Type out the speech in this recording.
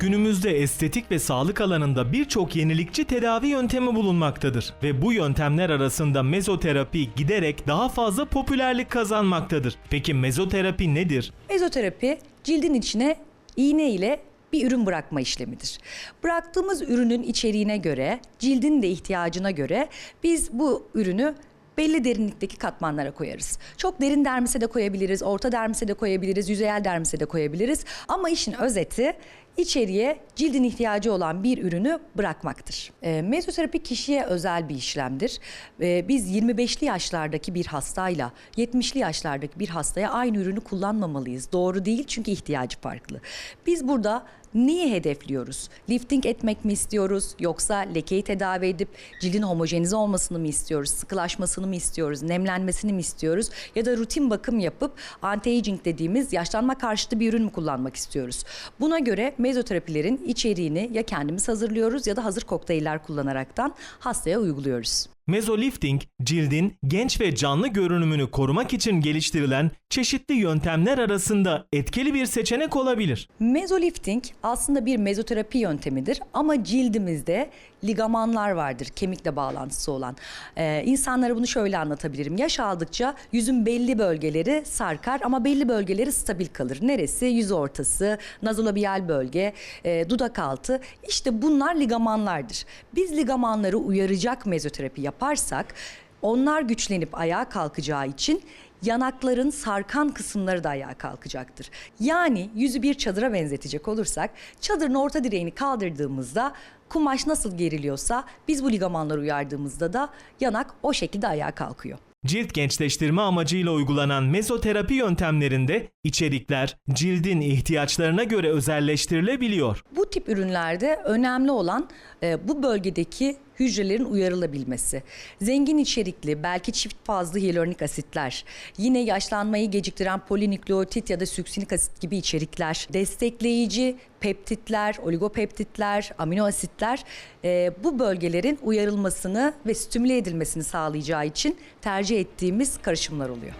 Günümüzde estetik ve sağlık alanında birçok yenilikçi tedavi yöntemi bulunmaktadır ve bu yöntemler arasında mezoterapi giderek daha fazla popülerlik kazanmaktadır. Peki mezoterapi nedir? Mezoterapi cildin içine iğne ile bir ürün bırakma işlemidir. Bıraktığımız ürünün içeriğine göre, cildin de ihtiyacına göre biz bu ürünü belli derinlikteki katmanlara koyarız. Çok derin dermise de koyabiliriz, orta dermise de koyabiliriz, yüzeyel dermise de koyabiliriz. Ama işin özeti içeriye cildin ihtiyacı olan bir ürünü bırakmaktır. E, mezoterapi kişiye özel bir işlemdir. E, biz 25'li yaşlardaki bir hastayla 70'li yaşlardaki bir hastaya aynı ürünü kullanmamalıyız. Doğru değil çünkü ihtiyacı farklı. Biz burada neyi hedefliyoruz? Lifting etmek mi istiyoruz yoksa lekeyi tedavi edip cildin homojenize olmasını mı istiyoruz? Sıkılaşmasını mı istiyoruz? Nemlenmesini mi istiyoruz? Ya da rutin bakım yapıp anti-aging dediğimiz yaşlanma karşıtı bir ürün mü kullanmak istiyoruz? Buna göre mezoterapilerin içeriğini ya kendimiz hazırlıyoruz ya da hazır kokteyller kullanaraktan hastaya uyguluyoruz. Mezolifting, cildin genç ve canlı görünümünü korumak için geliştirilen çeşitli yöntemler arasında etkili bir seçenek olabilir. Mezolifting aslında bir mezoterapi yöntemidir ama cildimizde ligamanlar vardır kemikle bağlantısı olan. Ee, insanlara bunu şöyle anlatabilirim. Yaş aldıkça yüzün belli bölgeleri sarkar ama belli bölgeleri stabil kalır. Neresi? Yüz ortası, nazolabiyal bölge, e, dudak altı. İşte bunlar ligamanlardır. Biz ligamanları uyaracak mezoterapi yaparsak onlar güçlenip ayağa kalkacağı için yanakların sarkan kısımları da ayağa kalkacaktır. Yani yüzü bir çadıra benzetecek olursak çadırın orta direğini kaldırdığımızda kumaş nasıl geriliyorsa biz bu ligamanları uyardığımızda da yanak o şekilde ayağa kalkıyor. Cilt gençleştirme amacıyla uygulanan mezoterapi yöntemlerinde içerikler cildin ihtiyaçlarına göre özelleştirilebiliyor. Bu tip ürünlerde önemli olan e, bu bölgedeki hücrelerin uyarılabilmesi. Zengin içerikli, belki çift fazlı hyaluronik asitler, yine yaşlanmayı geciktiren polinükleotit ya da süksinik asit gibi içerikler, destekleyici peptitler, oligopeptitler, amino asitler e, bu bölgelerin uyarılmasını ve stimüle edilmesini sağlayacağı için tercih ettiğimiz karışımlar oluyor.